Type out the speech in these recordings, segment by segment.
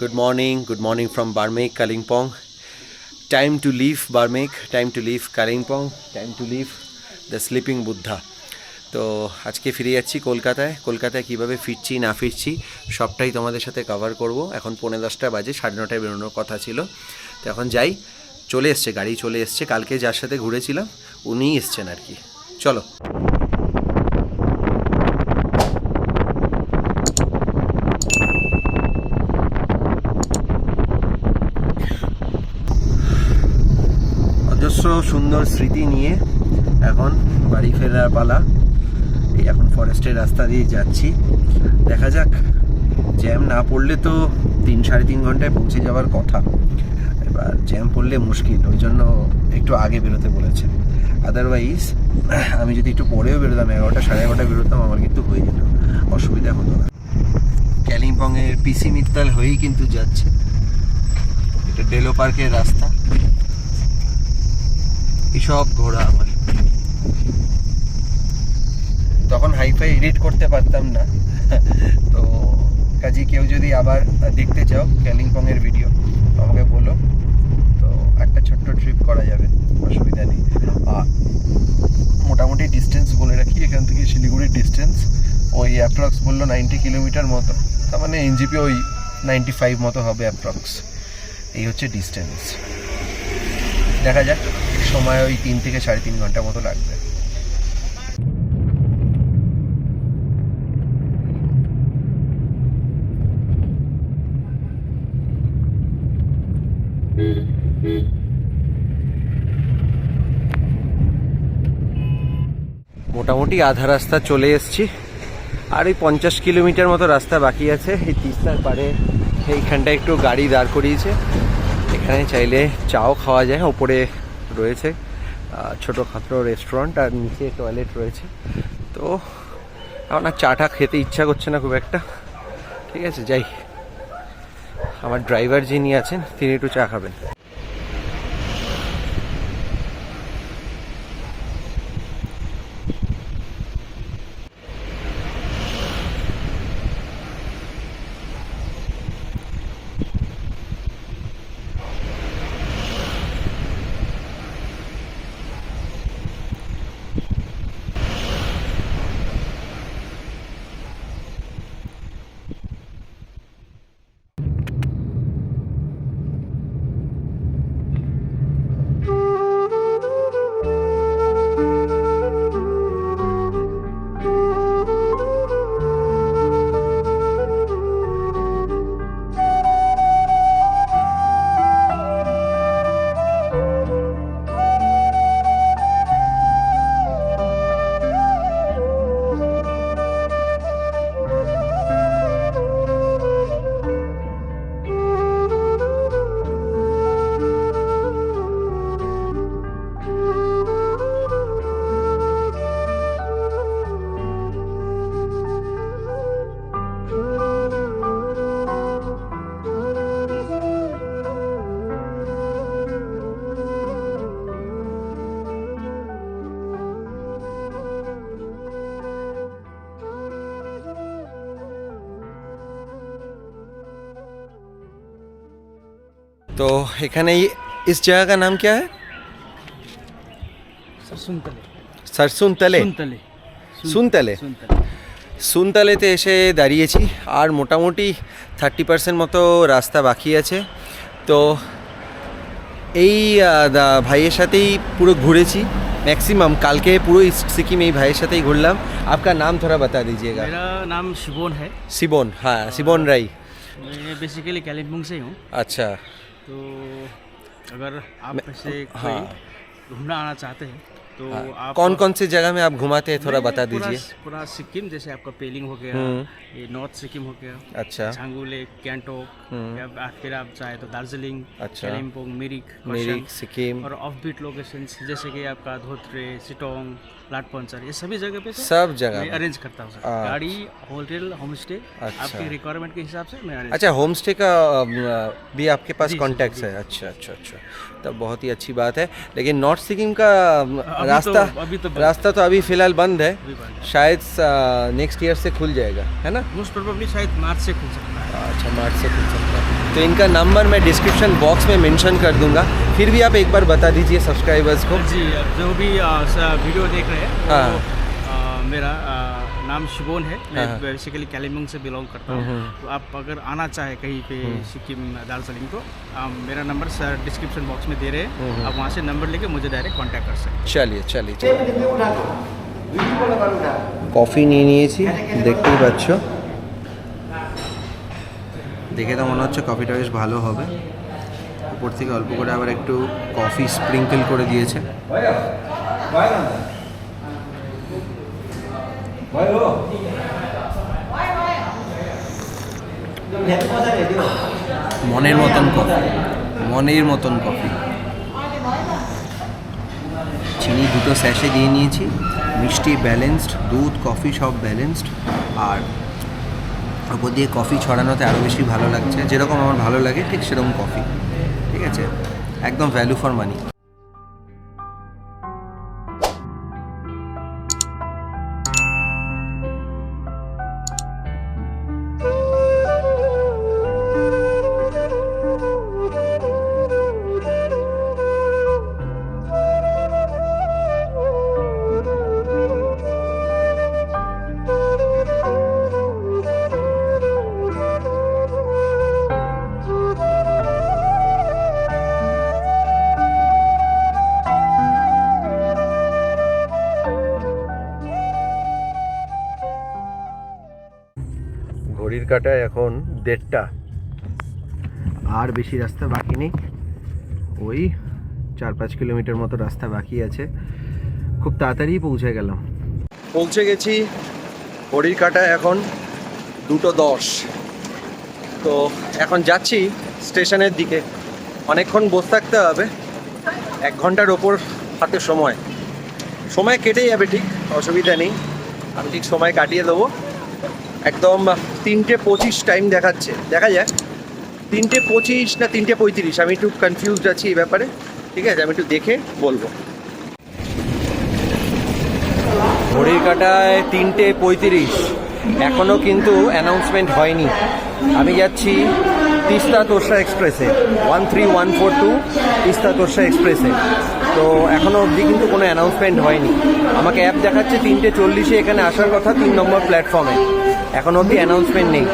Good morning good morning from Barmek, Kalimpong time to leave Barmek, time to leave Kalimpong time to leave the sleeping Buddha তো আজকে ফিরে যাচ্ছি কলকাতায়। কলকাতায় কীভাবে ফিরছি না ফিরছি সবটাই তোমাদের সাথে কভার করব। এখন পৌনে দশটা বাজে সাড়ে নটায় বেরোনোর কথা ছিল। তো এখন যাই চলে এসছে গাড়ি চলে এসছে। কালকে যার সাথে ঘুরেছিলাম উনিই এসছেন আর কি। চলো। সুন্দর স্মৃতি নিয়ে এখন বাড়ি ফেরার পালা। এই এখন ফরেস্টের রাস্তা দিয়ে যাচ্ছি। দেখা যাক, জ্যাম না পড়লে তো তিন সাড়ে তিন ঘন্টায় পৌঁছে যাওয়ার কথা। এবার জ্যাম পড়লে মুশকিল, ওই জন্য একটু আগে বেরোতে বলেছে। আদারওয়াইজ আমি যদি একটু পরেও বেরোতাম, এগারোটা সাড়ে এগারোটা বেরোতাম, আমার কিন্তু হয়ে যেত, অসুবিধা হতো না। ক্যালিম্পংয়ের পিসি মিত্তাল হয়েই কিন্তু যাচ্ছে। এটা ডেলো পার্কের রাস্তা। এসব ঘোড়া আমার তখন হাইফাই এডিট করতে পারতাম না। তো কাজে, কেউ যদি আবার দেখতে চাও ক্যালিম্পং এর ভিডিও আমাকে বলো। তো একটা ছোট্ট ট্রিপ করা যাবে, অসুবিধা নেই। মোটামুটি ডিস্টেন্স বলে রাখি, এখান থেকে শিলিগুড়ির ডিস্টেন্স ওই অ্যাপ্রক্স বলল নাইনটি কিলোমিটার মতো। তার মানে এনজিপি ওই নাইনটি ফাইভ মতো হবে অ্যাপ্রক্স এই হচ্ছে ডিস্টেন্স দেখা যাক। সময় ওই তিন থেকে সাড়ে তিন ঘণ্টা মতো লাগবে। মোটামুটি আধা রাস্তা চলে এসেছি। আর এই পঞ্চাশ কিলোমিটার মতো রাস্তা বাকি আছে। এই তিস্তার পারে এইখানটা একটু গাড়ি দাঁড় করিয়েছে। এখানে চাইলে চাও খাওয়া যায়। ওপরে রয়েছে ছোটোখাটো রেস্টুরেন্ট আর নিচে টয়লেট রয়েছে। তো এখন আর চাটা খেতে ইচ্ছা করছে না খুব একটা। ঠিক আছে, যাই। আমার ড্রাইভার যিনি আছেন, তিনি একটু চা খাবেন। तो এখানে इस जगह का नाम क्या है সুনতলে सरसुन तले সুনতলে সুনতলে সুনতলে সুনতালেতে এসে দাঁড়িয়েছি আর মোটামুটি থার্টি পার্সেন্ট মতো রাস্তা বাকি আছে তো এই আহ, দা- ভাইয়ের সাথেই পুরো ঘুরেছি ম্যাক্সিমাম কালকে পুরো ইস্ট সিকিম এই ভাইয়ের সাথেই ঘুরলাম আপনার নাম थोड़ा बता दीजिएगा मेरा नाम शिवोन है सिबोन हाँ सिबोन राई मैं बेसिकली कालिम्पोंग से ही हूँ अच्छा तो अगर आप से हाँ। घूमना आना चाहते हैं तो हाँ, आप कौन कौन सी जगह में आप घुमाते हैं थोड़ा बता दीजिए पूरा सिक्किम जैसे आपका पेलिंग हो गया हम्म। ये नॉर्थ सिक्किम हो गया अच्छा झांगू लेक गैंगटोक हम्म। फिर आप चाहे तो दार्जिलिंग अच्छा। कालिम्पोंग मिरिक मेरी करसंग, सिक्किम और ऑफ़ बीट लोकेशन जैसे कि आपका धोत्रे सिटोंग फ्लैट सर। ये सभी जगह पे सब जगह मैं अरेंज करता हूँ सर। अच्छा। गाड़ी होटल होम स्टे। आपकी रिक्वायरमेंट के हिसाब से मैं अच्छा होम स्टे का भी आपके पास कॉन्टेक्ट है? अच्छा अच्छा अच्छा। तब बहुत ही अच्छी बात है। लेकिन नॉर्थ सिक्किम का अभी रास्ता तो- अभी तो बंद। रास्ता तो अभी फ़िलहाल बंद है। है। शायद नेक्स्ट ईयर से खुल जाएगा है ना? मोस्ट प्रोबेबली शायद मार्च से खुल सकता है। अच्छा मार्च से खुल सकता है। तो इनका नंबर मैं डिस्क्रिप्शन बॉक्स में मेंशन कर दूँगा। फिर भी आप एक बार बता दीजिए सब्सक्राइबर्स को। जी जो भी वीडियो देख रहे हैं हाँ। मेरा नाम शिवोन है मैं हाँ। बेसिकली कालिम्पोंग से बिलोंग करता हूँ हम्म, तो आप अगर आना चाहे कहीं पे सिक्किम दार्जिलिंग तो आ, मेरा नंबर सर डिस्क्रिप्शन बॉक्स में दे रहे हम्म, हैं आप वहाँ से नंबर लेके मुझे डायरेक्ट कांटेक्ट कर सकते हैं চলিয়ে চলিয়ে কফি নিয়ে নিয়েছি দেখতেই পাচ্ছ দেখে তো মনে হচ্ছে কফিটা বেশ ভালো হবে উপর থেকে অল্প করে আবার একটু কফি স্প্রিঙ্কেল করে দিয়েছে মনের মতন কফি মনের মতন কফি চিনি দুটো স্যাশে দিয়ে নিয়েছি। মিষ্টি ব্যালেন্সড দুধ কফি সব ব্যালেন্সড আর ওপর দিয়ে কফি ছড়ানোতে আরও বেশি ভালো লাগছে। যেরকম আমার ভালো লাগে, ঠিক সেরকম কফি ঠিক আছে? একদম ভ্যালু ফর মানি ঘড়ির কাটায় এখন দেড়টা। আর বেশি রাস্তা বাকি নেই। ওই চার পাঁচ কিলোমিটার মতো রাস্তা বাকি আছে। খুব তাড়াতাড়ি পৌঁছে গেলাম। পৌঁছে গেছি। ঘড়ির কাটায় এখন দুটো দশ। তো এখন যাচ্ছি স্টেশনের দিকে। অনেকক্ষণ বসে থাকতে হবে। এক ঘণ্টার ওপর হাতে সময়। সময় কেটে যাবে ঠিক, অসুবিধা নেই। আমি ঠিক সময় কাটিয়ে দেবো। একদম তিনটে পঁচিশ টাইম দেখাচ্ছে। দেখা যাক। তিনটে পঁচিশ না তিনটে পঁয়ত্রিশ? আমি একটু কনফিউজড আছি এই ব্যাপারে। ঠিক আছে, আমি একটু দেখে বলব। ঘড়ির কাটায় তিনটে পঁয়ত্রিশ। এখনও কিন্তু অ্যানাউন্সমেন্ট হয়নি। আমি যাচ্ছি তিস্তা তোরসা এক্সপ্রেসে one three one four two Teesta Torsa এক্সপ্রেসে তো এখনও অবধি কিন্তু কোনো অ্যানাউন্সমেন্ট হয়নি। আমাকে অ্যাপ দেখাচ্ছে তিনটে চল্লিশে এখানে আসার কথা তিন নম্বর প্ল্যাটফর্মে এখনও অবধি অ্যানাউন্সমেন্ট নেই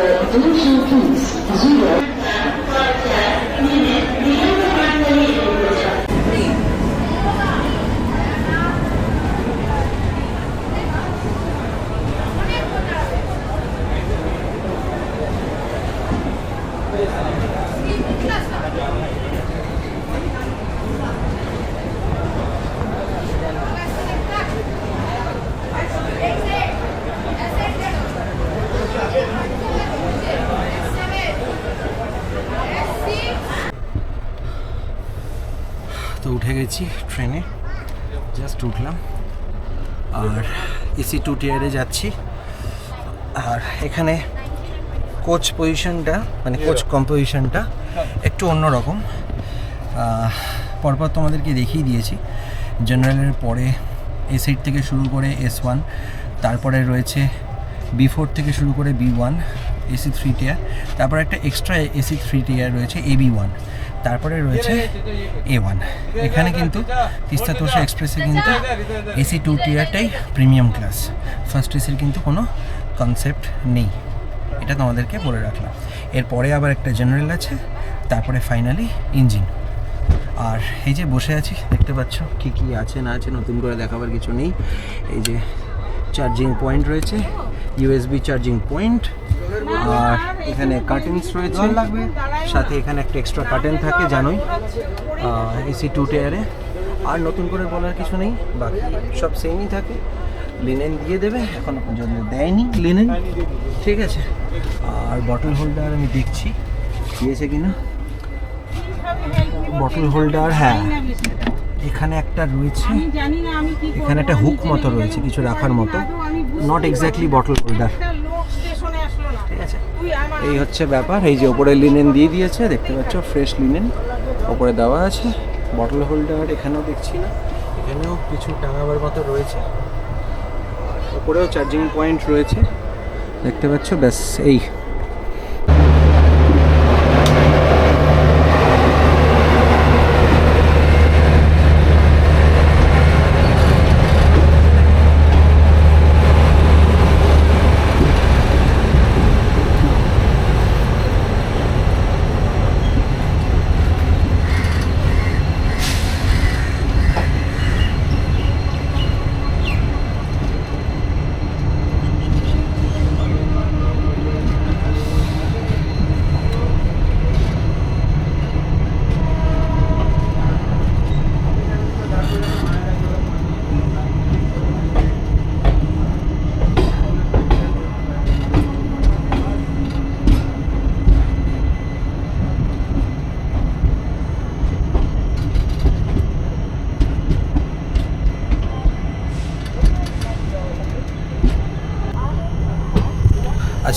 তো উঠে গেছি ট্রেনে জাস্ট উঠলাম আর এসি টু টিয়ারে যাচ্ছি। আর এখানে কোচ পজিশনটা মানে কোচ কম্পোজিশনটা একটু অন্যরকম। পরপর তোমাদেরকে দেখিয়ে দিয়েছি। জেনারেলের পরে এ সিট থেকে শুরু করে এস ওয়ান তারপরে রয়েছে বি ফোর থেকে শুরু করে B one AC three tier তারপর একটা এক্সট্রা এসি থ্রি টিয়ার রয়েছে এ বি ওয়ান তারপরে রয়েছে এ ওয়ান এখানে কিন্তু তিস্তা তোষা এক্সপ্রেসে কিন্তু এসি টু টিয়ারটাই প্রিমিয়াম ক্লাস ফার্স্ট এসির কিন্তু কোনো কনসেপ্ট নেই। এটা তোমাদেরকে বলে রাখলাম। এরপরে আবার একটা জেনারেল আছে, তারপরে ফাইনালি ইঞ্জিন আর এই যে বসে আছি, দেখতে পাচ্ছ কি কি আছে, না আছে, নতুন করে দেখাবার কিছু নেই। এই যে চার্জিং পয়েন্ট রয়েছে ইউএসবি চার্জিং পয়েন্ট আর এখানে কার্টেন্স রয়েছে। সাথে এখানে একটা এক্সট্রা কার্টেন থাকে জানোই এসি টু টেয়ারে আর নতুন করে বলার কিছু নেই বাকি সব সেমই থাকে। লিনেন দিয়ে দেবে এখনও পর্যন্ত দেয়নি লিনেন ঠিক আছে। আর বটল হোল্ডার আমি দেখছি দিয়েছে কিনা? বটল হোল্ডার হ্যাঁ। এখানে একটা রয়েছে। এখানে একটা হুক মতো রয়েছে কিছু রাখার মতো। নট এক্স্যাক্টলি বটল হোল্ডার একটা লোক স্টেশনে আসলো না ঠিক আছে তুই আমার এই হচ্ছে ব্যাপার এই যে ওপরে লিনেন দিয়ে দিয়েছে দেখতে পাচ্ছ ফ্রেশ লিনেন ওপরে দেওয়া আছে বটল হোল্ডার এখানেও দেখছি না। এখানেও কিছু টাঙাবার মতো রয়েছে। ওপরেও চার্জিং পয়েন্ট রয়েছে। দেখতে পাচ্ছ ব্যাস এই।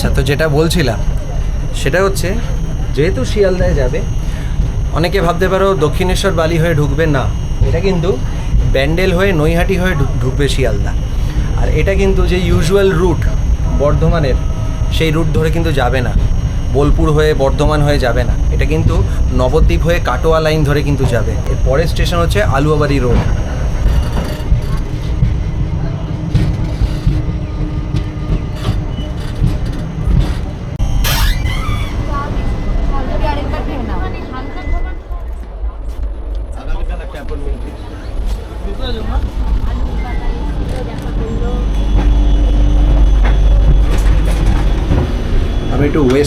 আচ্ছা তো যেটা বলছিলাম, সেটা হচ্ছে, যেহেতু শিয়ালদায় যাবে, অনেকে ভাবতে পারো দক্ষিণেশ্বর বালি হয়ে ঢুকবে না। এটা কিন্তু ব্যান্ডেল হয়ে নৈহাটি হয়ে ঢুকবে শিয়ালদা। আর এটা কিন্তু যে ইউজুয়াল রুট বর্ধমানের, সেই রুট ধরে কিন্তু যাবে না। বোলপুর হয়ে বর্ধমান হয়ে যাবে না। এটা কিন্তু নবদ্বীপ হয়ে কাটোয়া লাইন ধরে কিন্তু যাবে। এর পরের স্টেশন হচ্ছে আলুয়াবাড়ি রোড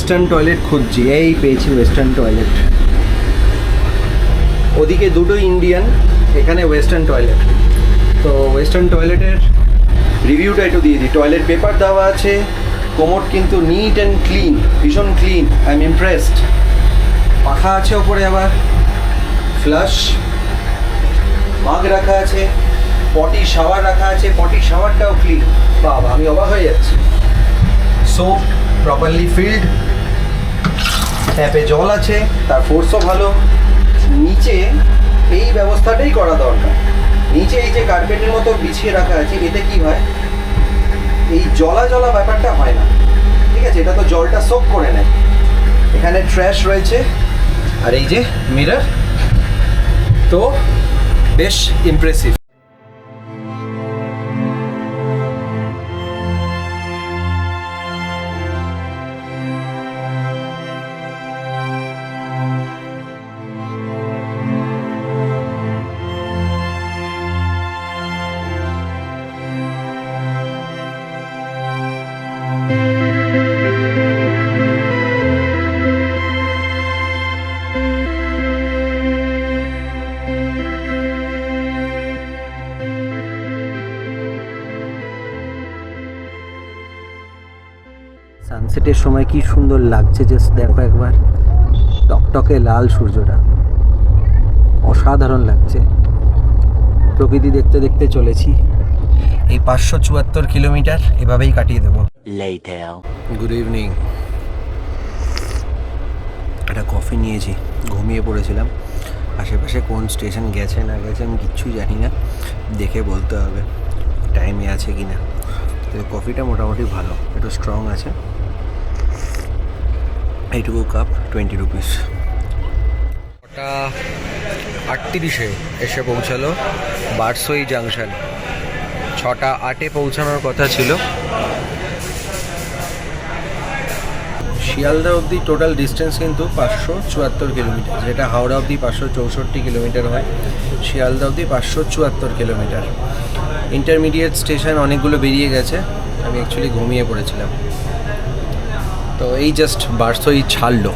ওয়েস্টার্ন টয়লেট খুঁজছি। এই পেয়েছি ওয়েস্টার্ন টয়লেট ওদিকে দুটো ইন্ডিয়ান এখানে ওয়েস্টার্ন টয়লেট তো ওয়েস্টার্ন টয়লেটের রিভিউটা একটু দিয়ে দিই। টয়লেট পেপার দেওয়া আছে, কোমর কিন্তু নিট অ্যান্ড ক্লিন ভীষণ ক্লিন আই এম ইমপ্রেসড পাখা আছে ওপরে আবার ফ্লাশ মাগ রাখা আছে পটি শাওয়ার রাখা আছে পটি শাওয়ারটাও ক্লিন বাবা, আমি অবাক হয়ে যাচ্ছি। সোপ প্রপারলি ফিল্ড ট্যাপে জল আছে, তার ফোর্সও ভালো। নিচে এই ব্যবস্থাটাই করা দরকার। নিচে এই যে কার্পেটের মতো বিছিয়ে রাখা আছে, এতে কি হয়? এই জলা জলা ব্যাপারটা হয় না। ঠিক আছে, এটা তো জলটা সোক করে নেয়। এখানে ট্র্যাশ রয়েছে। আর এই যে মিরর তো বেশ ইমপ্রেসিভ সময় কি সুন্দর লাগছে জাস্ট দেখো একবার। টকটকে লাল সূর্যটা। অসাধারণ লাগছে। প্রকৃতি দেখতে দেখতে চলেছি। এই পাঁচশো চুয়াত্তর কিলোমিটার এভাবেই কাটিয়ে দেবো. গুড ইভিনিং একটা কফি নিয়েছি। ঘুমিয়ে পড়েছিলাম। আশেপাশে কোন স্টেশন গেছে না গেছে আমি কিচ্ছুই জানি না। দেখে বলতে হবে। টাইমে আছে কি না তো কফিটা মোটামুটি ভালো। একটু স্ট্রং আছে। এইটুকু কাপ টোয়েন্টি রুপিস ওটা আটত্রিশে এসে পৌঁছালো বারসই জাংশন ছটা আটে পৌঁছানোর কথা ছিল। শিয়ালদা অবধি টোটাল ডিস্টেন্স কিন্তু পাঁচশো চুয়াত্তর কিলোমিটার যেটা হাওড়া অবধি পাঁচশো চৌষট্টি কিলোমিটার হয়। শিয়ালদা অবধি পাঁচশো চুয়াত্তর কিলোমিটার ইন্টারমিডিয়েট স্টেশন অনেকগুলো বেরিয়ে গেছে। আমি অ্যাকচুয়ালি ঘুমিয়ে পড়েছিলাম। তো এই জাস্ট বার্সই ছাড়লো।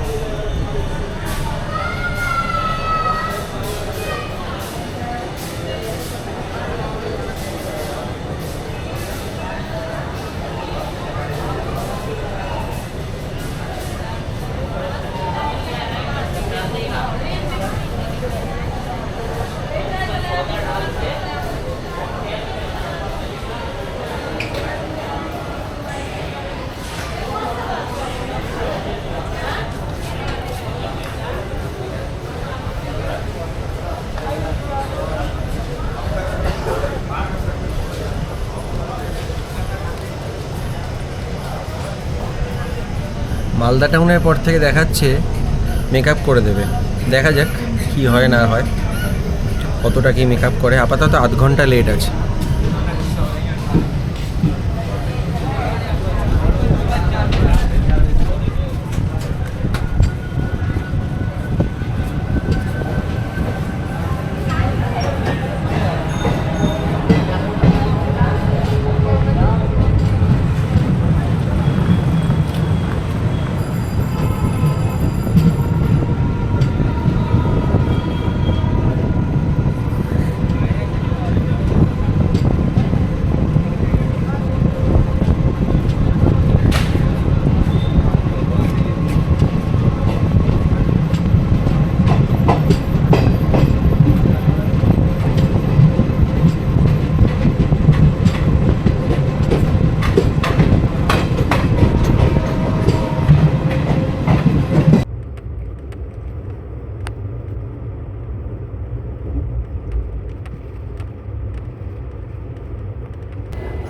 মালদা টাউনের পর থেকে দেখাচ্ছে মেকআপ করে দেবে। দেখা যাক কি হয়, না হয়। কতটা কি মেকআপ করে? আপাতত আধ ঘণ্টা লেট আছে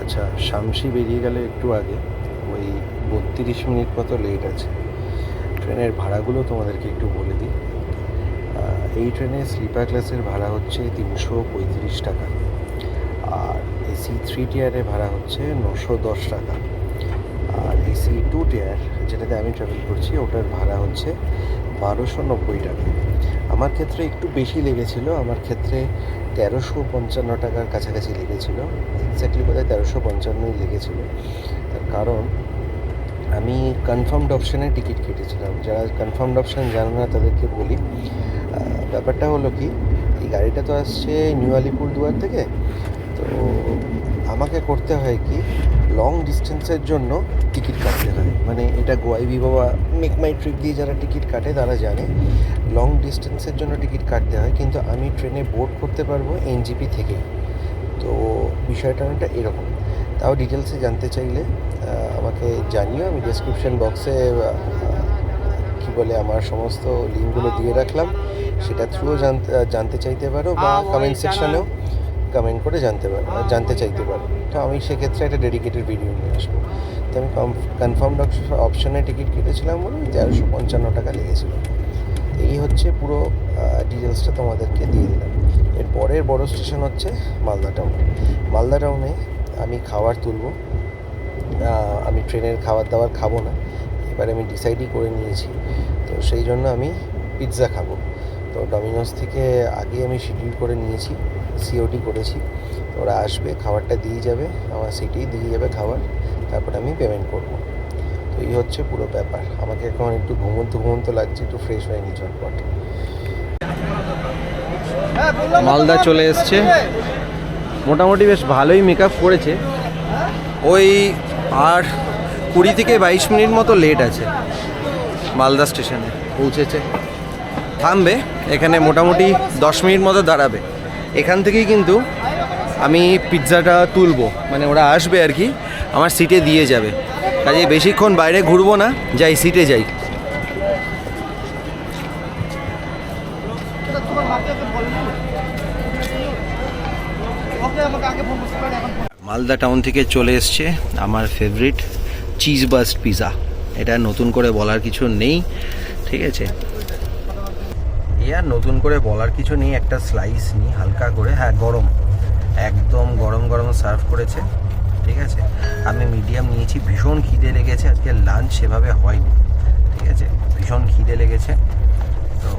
আচ্ছা শামসি বেরিয়ে গেলে একটু আগে। ওই বত্রিশ মিনিট মতো লেট আছে। ট্রেনের ভাড়াগুলো তোমাদেরকে একটু বলে দিই। এই ট্রেনে স্লিপার ক্লাসের ভাড়া হচ্ছে তিনশো পঁয়ত্রিশ টাকা। আর এসি থ্রি টিয়ারের ভাড়া হচ্ছে নশো দশ টাকা। আর এসি টু টিয়ার যেটাতে আমি ট্রাভেল করছি, ওটার ভাড়া হচ্ছে বারোশো নব্বই টাকা। আমার ক্ষেত্রে একটু বেশি লেগেছিল। আমার ক্ষেত্রে তেরোশো পঞ্চান্ন টাকার কাছাকাছি লেগেছিল। এক্স্যাক্টলি বোধহয় তেরোশো পঞ্চান্নই লেগেছিল। তার কারণ, আমি কনফার্মড অপশানে টিকিট কেটেছিলাম। যারা কনফার্মড অপশান জানে না, তাদেরকে বলি। ব্যাপারটা হলো কি, এই গাড়িটা তো আসছে নিউ আলিপুরদুয়ার থেকে। তো আমাকে করতে হয় কি লং ডিস্টেন্সের জন্য টিকিট কাটতে হয়। মানে এটা গোয়াইবি বাবা মেক মাই ট্রিপ দিয়ে যারা টিকিট কাটে, তারা জানে। লং ডিস্টেন্সের জন্য টিকিট কাটতে হয় কিন্তু আমি ট্রেনে বোর্ড করতে পারব এনজিপি থেকে তো বিষয়টা অনেকটা এরকম। তাও ডিটেলসে জানতে চাইলে আমাকে জানিও। আমি ডেসক্রিপশন বক্সে কি বলে আমার সমস্ত লিঙ্কগুলো দিয়ে রাখলাম। সেটা থ্রুও জানতে জানতে চাইতে পারো বা কমেন্ট সেকশনেও কমেন্ট করে জানতে পারো জানতে চাইতে পারো। তো আমি সেক্ষেত্রে একটা ডেডিকেটেড ভিডিও নিয়ে আসব। তো আমি কনফার্মড অপশনে টিকিট কেটেছিলাম বলে তেরোশো পঞ্চান্ন টাকা লেগেছিলো। এই হচ্ছে পুরো ডিটেলসটা তোমাদেরকে দিয়ে দিলাম। এর পরের বড় স্টেশন হচ্ছে মালদা টাউন মালদা টাউনে আমি খাবার তুলব। আমি ট্রেনের খাবার দাবার খাব না। এবারে আমি ডিসাইডই করে নিয়েছি। তো সেই জন্য আমি পিৎজা খাব। তো ডমিনোস থেকে আগে আমি শিডিউল করে নিয়েছি সিওটি করেছি। তো ওরা আসবে, খাবারটা দিয়ে যাবে, আমার সিটেই দিয়ে যাবে খাবার। তারপর আমি পেমেন্ট করব। এই হচ্ছে পুরো ব্যাপার। আমাকে এখন একটু ঘুমন্ত ঘুমন্ত লাগছে, একটু ফ্রেশ হয়ে হয়নি ঝটপট। মালদা চলে এসছে। মোটামুটি বেশ ভালোই মেকআপ করেছে। ওই আর কুড়ি থেকে বাইশ মিনিট মতো লেট আছে। মালদা স্টেশনে পৌঁছেছে। থামবে, এখানে মোটামুটি দশ মিনিট মতো দাঁড়াবে। এখান থেকেই কিন্তু আমি পিৎজাটা তুলবো। মানে ওরা আসবে আর কি, আমার সিটে দিয়ে যাবে। কাজে বেশিক্ষণ বাইরে ঘুরবো না, যাই সিটে যাই। মালদা টাউন থেকে চলে এসছে আমার ফেভারিট চিজ বাস্ট পিৎজা এটা নতুন করে বলার কিছু নেই, ঠিক আছে? ইয়ার নতুন করে বলার কিছু নেই, একটা স্লাইস নিই হালকা করে। হ্যাঁ গরম। একদম গরম গরম সার্ভ করেছে, ঠিক আছে? আমি মিডিয়াম নিয়েছি, ভীষণ খিদে লেগেছে, আজকে লাঞ্চ সেভাবে হয়নি, ঠিক আছে? ভীষণ খিদে লেগেছে, তো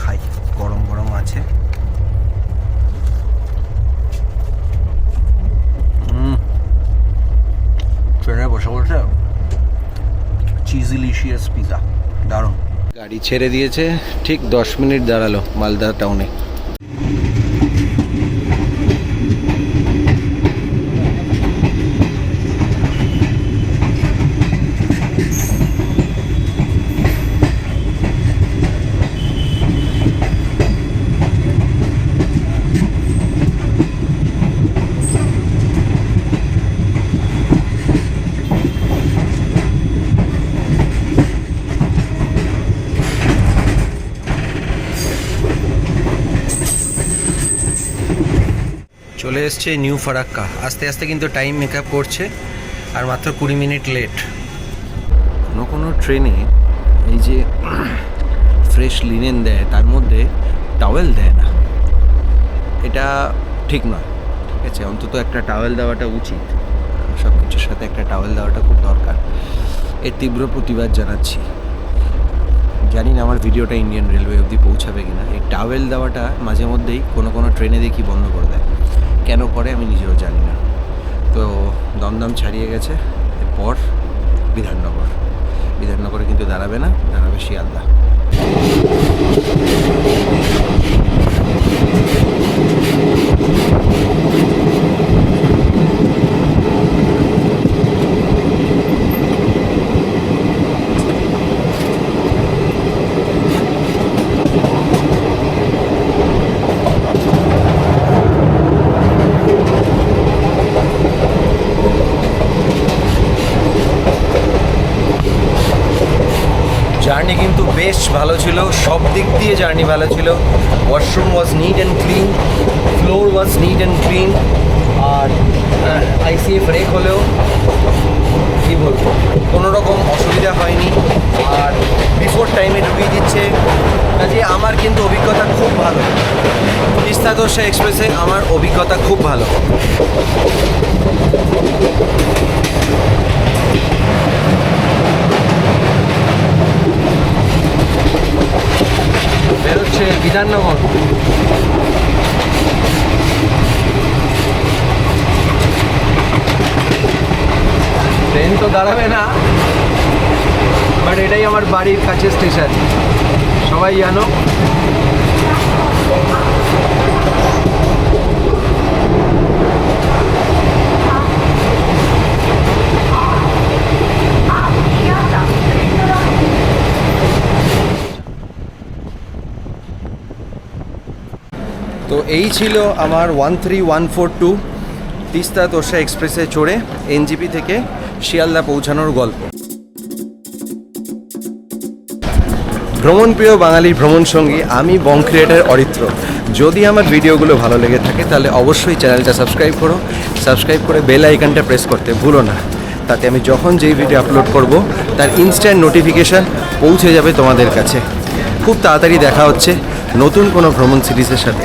খাই, গরম গরম আছে। ট্রেনে বসে বসে চিজিলিশিয়াস পিজা দারুণ। গাড়ি ছেড়ে দিয়েছে, ঠিক দশ মিনিট দাঁড়াল মালদা টাউনে এসছে নিউ ফারাক্কা। আস্তে আস্তে কিন্তু টাইম মেকআপ করছে, আর মাত্র কুড়ি মিনিট লেট কোনো কোনো ট্রেনে এই যে ফ্রেশ লিনেন দেয়, তার মধ্যে টাওয়েল দেয় না। এটা ঠিক নয়। ঠিক আছে, অন্তত একটা টাওয়েল দেওয়াটা উচিত। সব কিছুর সাথে একটা টাওয়েল দেওয়াটা খুব দরকার। এর তীব্র প্রতিবাদ জানাচ্ছি। জানি না আমার ভিডিওটা ইন্ডিয়ান রেলওয়ে অবধি পৌঁছাবে কিনা। এই টাওয়েল দেওয়াটা মাঝে মধ্যেই কোনো কোনো ট্রেনে দেখি বন্ধ করে দেয়। কেন করে আমি নিজেও জানি না। তো দমদম ছাড়িয়ে গেছে, এরপর বিধাননগর। বিধাননগরে কিন্তু দাঁড়াবে না, দাঁড়াবে শিয়ালদা। জার্নি কিন্তু বেশ ভালো ছিল, সব দিক দিয়ে জার্নি ভালো ছিল। Washroom was neat and clean floor was neat and clean R ICF rake হলেও, কী বলব, কোনো রকম অসুবিধা হয়নি। আর বিফোর টাইমে ঢুকিয়ে দিচ্ছে। কাজে আমার কিন্তু অভিজ্ঞতা খুব ভালো। তিস্তা দোসা এক্সপ্রেসে আমার অভিজ্ঞতা খুব ভালো। বেরোচ্ছে বিধাননগর। ট্রেন তো দাঁড়াবে না বাট এটাই আমার বাড়ির কাছে স্টেশন সবাই জানো তো এই ছিল আমার one three one four two Teesta Torsha এক্সপ্রেসে চড়ে এনজিপি থেকে শিয়ালদা পৌঁছানোর গল্প। ভ্রমণ প্রিয় বাঙালির ভ্রমণ সঙ্গী, আমি বং ক্রিয়েটার অরিত্র। যদি আমার ভিডিওগুলো ভালো লেগে থাকে, তাহলে অবশ্যই চ্যানেলটা সাবস্ক্রাইব করো। সাবস্ক্রাইব করে বেল আইকনটা প্রেস করতে ভুলো না। তাতে আমি যখন যেই ভিডিও আপলোড করব, তার ইনস্ট্যান্ট নোটিফিকেশান পৌঁছে যাবে তোমাদের কাছে। খুব তাড়াতাড়ি দেখা হচ্ছে নতুন কোনো ভ্রমণ সিরিজের সাথে।